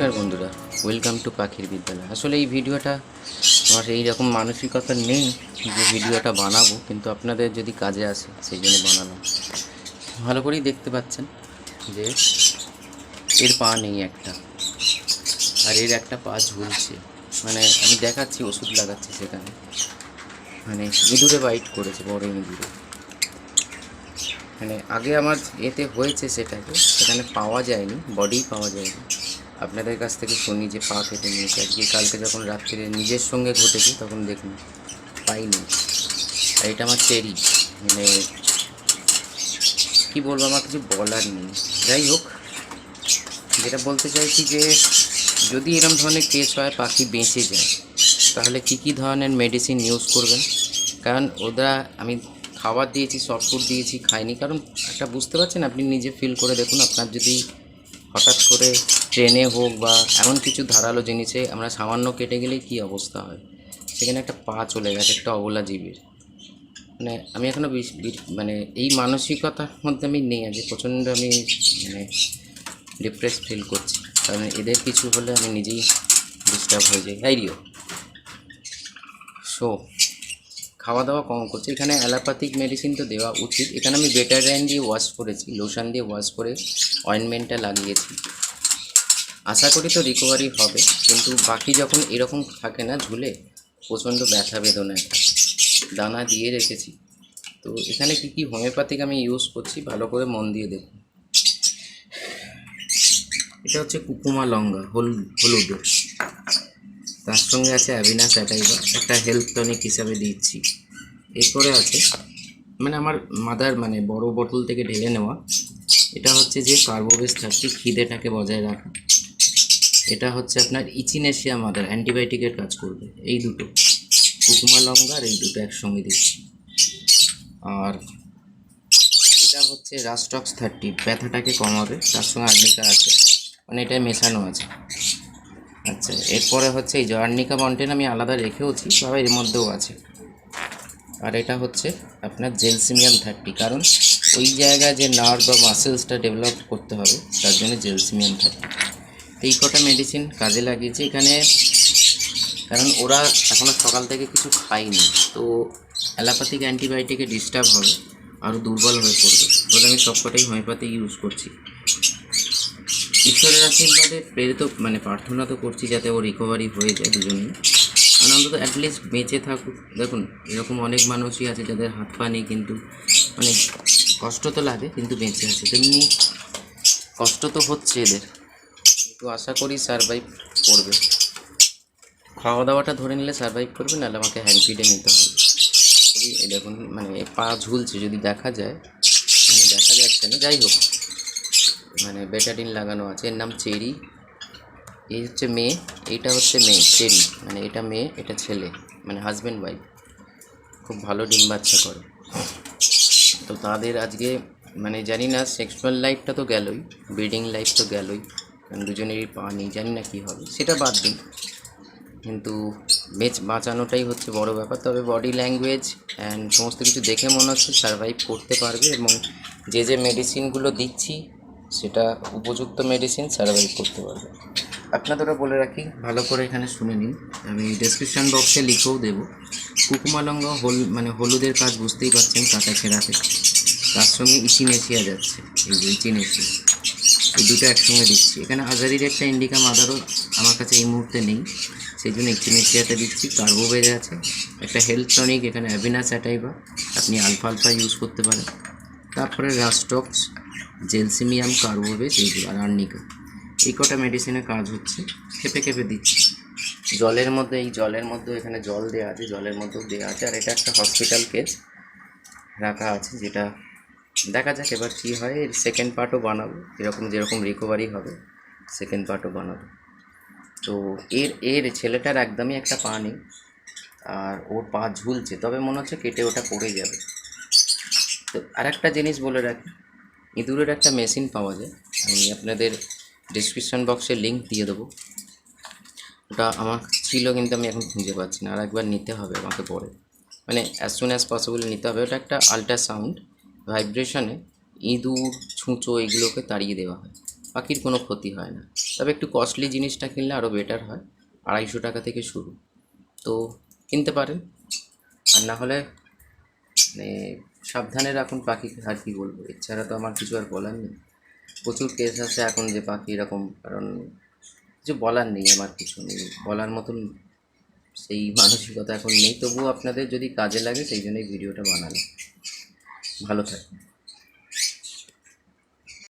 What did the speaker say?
নমস্কার বন্ধুরা welcome to পাখির বিদ্যালয়। আসলে এই ভিডিওটা আমার এই রকম মানসিকতা নেই যে ভিডিওটা বানাবো, কিন্তু আপনাদের যদি কাজে আসে, সেই জন্য বানানো ভালো করেই দেখতে পাচ্ছেন যে এর পা নেই একটা, আর এর একটা পা ঝুলছে। মানে আমি দেখাচ্ছি, ওষুধ লাগাচ্ছি সেখানে। মানে ইঁদুরে বাইট করেছে, বড় ইঁদুরে। মানে আগে আমার এতে হয়েছে সেটাকে, সেখানে পাওয়া যায়নি বডি পাওয়া যায়নি। আপনাদের কাছ থেকে শুনি যে পা কেটে নিয়েছে। আজকে কালকে যখন রাত্রে নিজের সঙ্গে ঘটেছে, তখন দেখুন, পাইনি। আর এটা আমার চেরি। মানে কী বলব, আমার কিছু বলার নেই। যাই হোক, যেটা বলতে চাইছি যে, যদি এরকম ধরনের কেস হয়, পাখি বেঁচে যায়, তাহলে কী কী ধরনের মেডিসিন ইউজ করবেন? কারণ ওরা, আমি খাবার দিয়েছি সফট ফুড দিয়েছি, খাইনি। কারণ একটা, বুঝতে পারছেন, আপনি নিজে ফিল করে দেখুন, আপনার যদি হঠাৎ করে ট্রেনে হোক বা এমন কিছু ধারালো জিনিসে আমরা সামান্য কেটে গেলেই কী অবস্থা হয়? সেখানে একটা পা চলে গেছে, একটা অবলা জীবের। মানে আমি এখনও মানে এই মানসিকতার মধ্যে আমি নেই আজ প্রচণ্ড আমি মানে ডিপ্রেস ফিল করছি। কারণ এদের কিছু হলে আমি নিজেই ডিস্টার্ব হয়ে যাই। হাইরিও সো খাওয়া দাওয়া কম করছি। এখানে অ্যালোপ্যাথিক মেডিসিন তো দেওয়া উচিত। এখানে আমি বেটার বেটারাইন দিয়ে ওয়াশ করেছি লোশন দিয়ে ওয়াশ করে অয়েনমেন্টটা লাগিয়েছি। আশা করি তো রিকভারি হবে, কিন্তু বাকি যখন এরকম থাকে না ঝুলে, প্রচণ্ড ব্যথা বেদনা একটা। দানা দিয়ে রেখেছি। তো এখানে কি কি হোমিওপ্যাথিক আমি ইউজ করছি, ভালো করে মন দিয়ে দেখুন। এটা হচ্ছে কুকুমা লঙ্গা হলুদ হলুদের তার সঙ্গে আছে অ্যাভিনা স্যাটাইভা একটা হেলথ টনিক হিসাবে দিচ্ছি। এরপরে আছে মানে আমার মাদার মানে বড় বোতল থেকে ঢেলে নেওয়া, এটা হচ্ছে যে কার্বোবেস থার্টি খিদেটাকে বজায় রাখা। এটা হচ্ছে আপনার ইচিনেশিয়া মাদার, অ্যান্টিবায়োটিকের কাজ করবে, এই দুটো। কুকুমা লঙ্কা আর এই দুটো একসঙ্গে দিচ্ছি। আর এটা হচ্ছে রাস্টক্স থার্টি, ব্যথাটাকে কমাবে, তার সঙ্গে আর্নিকা আছে মানে এটা মেশানো আছে। আচ্ছা এরপরে হচ্ছে এই জয়ার্নিকা বন্টেন আমি আলাদা রেখেওছি তবে এর মধ্যেও আছে। আর এটা হচ্ছে আপনার জেলসিমিয়াম থার্টি, কারণ ওই জায়গায় যে নার্ভ বা মাসেলসটা ডেভেলপ করতে হবে, তার জন্য জেলসিমিয়াম থার্টি। তো এই কটা মেডিসিন কাজে লাগিয়েছি, এখানে কারণ ওরা এখনও সকাল থেকে কিছু খায়নি, তো অ্যালোপ্যাথিক অ্যান্টিবায়োটিকে ডিস্টার্ব হবে, আরও দুর্বল হয়ে পড়বে। বলে আমি সবকটাই হোমিওপ্যাথি ইউজ করছি। ঈশ্বরের আশীর্বাদে প্রেরিত মানে প্রার্থনা তো করছি যাতে ও রিকভারি হয়ে যায় দুজনে মানে অন্তত অ্যাটলিস্ট বেঁচে থাকুক। দেখুন, এরকম অনেক মানুষই আছে যাদের হাত পা নেই, কিন্তু মানে কষ্ট তো লাগে, কিন্তু বেঁচে আছে। তেমনি কষ্ট তো হচ্ছে এদের। কিন্তু আশা করি সারভাইভ করবে। খাওয়া দাওয়াটা ধরে নিলে সারভাইভ করবে, নাহলে আমাকে হ্যান্ড ফিডে নিতে হবে। এই দেখুন মানে পা ঝুলছে, যদি দেখা যায় মানে দেখা যাচ্ছে না, যাই হোক। মানে বেটাডিন লাগানো আছে। এর নাম চেরি। এই হচ্ছে মেয়ে, এইটা হচ্ছে মেয়ে, চেরি। মানে এটা মেয়ে, এটা ছেলে মানে হাজব্যান্ড ওয়াইফ খুব ভালো ডিম বাচ্চা করে। তো তাদের আজকে মানে জানি না সেক্সুয়াল লাইফটা তো গেলই ব্রিডিং লাইফ তো গেলই। কারণ দুজনেরই পা নেই, জানি না কী হবে। সেটা বাদ দিন কিন্তু বেচ, বাঁচানোটাই হচ্ছে বড় ব্যাপার। তবে বডি ল্যাঙ্গুয়েজ অ্যান্ড সমস্ত কিছু দেখে মনে হচ্ছে সারভাইভ করতে পারবে এবং যে যে মেডিসিনগুলো দিচ্ছি সেটা উপযুক্ত মেডিসিন সার্ভাইভ করতে পারবে। আপনাদেরও বলে রাখি, ভালো করে এখানে শুনে নিন। আমি ডেসক্রিপশান বক্সে লিখেও দেবো। কুকুমালঙ্গ হল মানে হলুদের কাজ বুঝতেই পারছেন কাটা ছেঁড়াতে তার সঙ্গে ইচিনেশিয়া যাচ্ছে, এই যে ইচিনেশিয়া এই দুটো একসঙ্গে দিচ্ছি। এখানে আজারির একটা ইন্ডিকা মাদারও আমার কাছে এই মুহূর্তে নেই। সেই জন্য ইচিনেশিয়াতে দিচ্ছি। কার্বোবেজ আছে। একটা হেলথ টনিক এখানে অ্যাভিনা স্যাটাইবা আপনি আলফা আলফা ইউজ করতে পারেন। তারপরে রাস্টক্স জেলসিমিয়াম কার্বোবেজ এইগুলো আর আর্নিকা এই কটা মেডিসিনের কাজ হচ্ছে। খেপে খেপে দিচ্ছে। জলের মধ্যে, এই জলের মধ্যে এখানে জল দেওয়া আছে, জলের মধ্যেও দেওয়া আছে। আর এটা একটা হসপিটাল কেস রাখা আছে, যেটা দেখা যাক এবার কী হয়। এর সেকেন্ড পার্টও বানাবো। এরকম যেরকম রিকভারি হবে সেকেন্ড পার্টও বানাবো। তো এর এর ছেলেটার একদমই একটা পা নেই। আর ওর পা ঝুলছে, তবে মনে হচ্ছে কেটে ওটা পড়ে যাবে। তো আর একটা জিনিস বলে রাখি, ইঁদুরের একটা মেশিন পাওয়া যায়। আমি আপনাদের ডিসক্রিপশন বক্সে লিঙ্ক দিয়ে দেবো। ওটা আমার ছিল কিন্তু আমি এখন খুঁজে পাচ্ছি না, আর একবার নিতে হবে আমাকে পরে। মানে অ্যাজ সুন অ্যাজ পসিবল নিতে হবে। ওটা একটা আল্ট্রাসাউন্ড ভাইব্রেশনে ইঁদুর, ছুঁচো এগুলোকে তাড়িয়ে দেওয়া হয়। পাখির কোনো ক্ষতি হয় না। তবে একটু কস্টলি জিনিসটা কিনলে আরও বেটার হয়। আড়াইশো টাকা থেকে শুরু। তো কিনতে পারেন। আর না হলে মানে সাবধানে রাখুন পাখি, আর কি বলব? এছাড়া তো আমার কিছু আর বলার নেই। প্রচুর কেস আছে এখন যে পাখি এরকম, কারণ কিছু বলার নেই আমার কিছু নেই। বলার মতন সেই মানসিকতা এখন নেই। তবুও আপনাদের যদি কাজে লাগে, সেই জন্যই ভিডিওটা বানালাম। ভালো থাকবেন।